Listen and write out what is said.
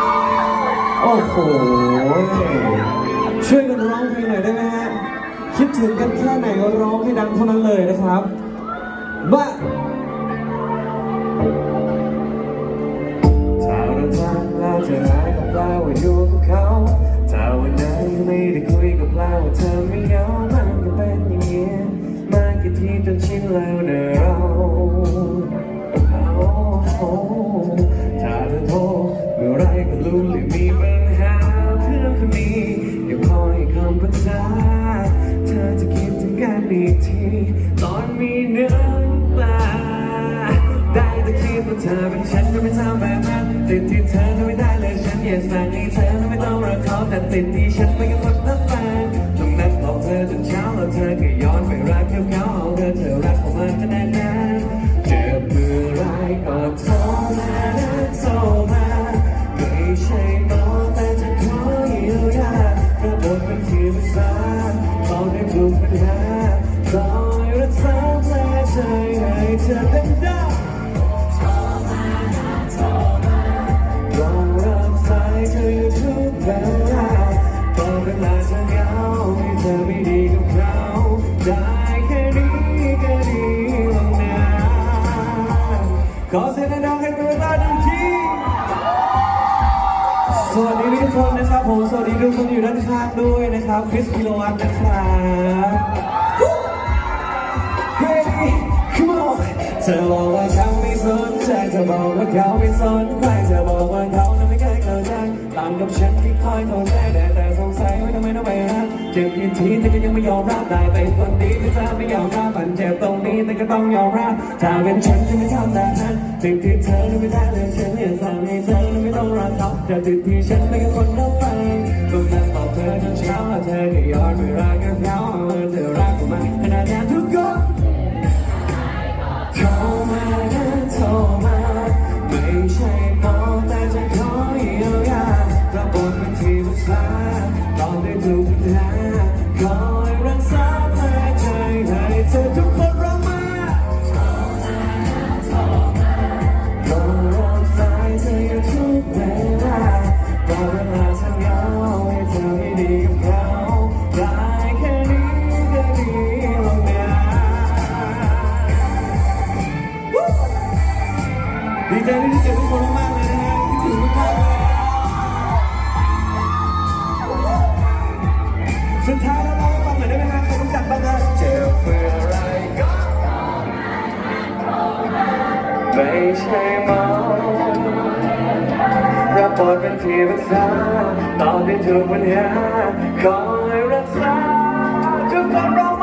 โอ้โห ช่วยกันร้องเพลงหน่อยได้ไหมฮะ คิดถึงกันแค่ไหนก็ร้องให้ดังเท่านั้นเลยนะครับบ้าถ้าเราทางแล้วจะหายกับเราว่าอยู่กับเขาถ้าวันไหนไม่ได้คุยกับเราว่าเธอไม่เหงามันก็เป็นอย่างนี้มากี่ทีจนชินแล้วเนอะ เธอเป็นฉันจะไม่ทำแบบนั้นติดที่เธอทำไม่ได้เลยฉันอยากสั่งให้เธอไม่ต้องรักเขาแต่ติดที่ฉันไม่กับคนนับแฟนตรงนั้นบอกเธอจนเช้าแล้วเธอก็ย้อนไปรักเขาเอาเธอเธอรักของมันขนาดนั้นเจ็บเมื่อไรก็โทรมาโทรมาไม่ใช่หมอแต่จะขอเยียวยากระบวนเป็นที่รึกษาเขาได้ปลุกปัญหาคอยรักษาแผลใจให้เธอเป็นได้ล ขอเสียงดังๆให้ตัวตาดูทีสวัสดีทุกคนนะครับผม สวัสดีทุกคนอยู่ด้านข้างด้วยนะครับ คริสพิโรวัตนะครับ Baby, come on เธอบอกว่าเขาไม่สนใจเธอบอกว่าเขาไม่สนใครเธอบอกว่าเขานั้นไม่เคยเข้าใจตามกับฉันที่คอยเข้าใจแต่แต่ เจ็บกี่ทีแต่ก็ยังไม่ยอมรับได้ไปคนดีที่เธอไม่ยอมรับมันเจ็บตรงนี้แต่ก็ต้องยอมรับถ้าเป็นฉันจะไม่ทำแบบนั้นติดที่เธอไม่ได้เลยฉันอยากสั่งให้เธอไม่ต้องรักเขาจะติดที่ฉันไม่กับคนรับไปตรงนั้นบอกเธอจนเช้าแล้วเธอก็ย้อนไปรักกับเขาเธอรักกูมาขนาดนั้นทุกคนโทรมานะโทรมาไม่ใช่หมอแต่จะขอเยียวยาระบบเป็นที่ปรึกษา ดีกับเขาได้แค่นี้ก็ดีแล้วนะดีใจที่ได้เจอทุกคนมากเลยนะฮะคิดถึงมากๆเลยสุดท้าย ไม่ใช่เมอรับบทเป็นที่ปรึกษาตอนที่ถูกปัญหาคอยรักษาทุกคนร้อง